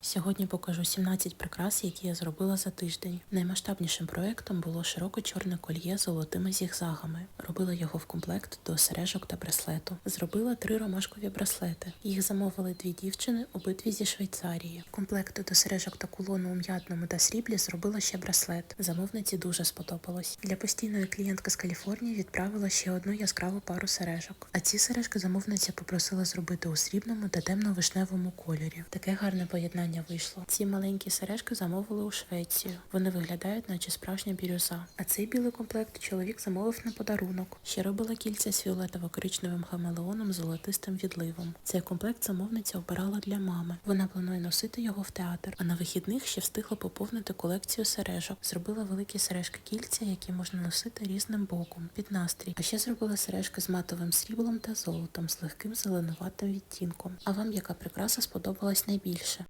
Сьогодні покажу 17 прикрас, які я зробила за тиждень. Наймасштабнішим проектом було широке чорне кольє з золотими зігзагами. Робила його в комплект до сережок та браслету. Зробила три ромашкові браслети. Їх замовили дві дівчини, обидві зі Швейцарії. В комплект до сережок та кулону у м'ятному та сріблі зробила ще браслет. Замовниці дуже сподобалось. Для постійної клієнтки з Каліфорнії відправила ще одну яскраву пару сережок. А ці сережки замовниця попросила зробити у срібному та темно-вишневому кольорі. Таке гарне поєднання вийшло. Ці маленькі сережки замовили у Швецію. Вони виглядають, наче справжня бірюза. А цей білий комплект чоловік замовив на подарунок. Ще робила кільця з фіолетово-коричневим хамелеоном з золотистим відливом. Цей комплект замовниця обирала для мами. Вона планує носити його в театр. А на вихідних ще встигла поповнити колекцію сережок. Зробила великі сережки кільця, які можна носити різним боком під настрій. А ще зробила сережки з матовим сріблом та золотом з легким зеленуватим відтінком. А вам яка прикраса сподобалась найбільше?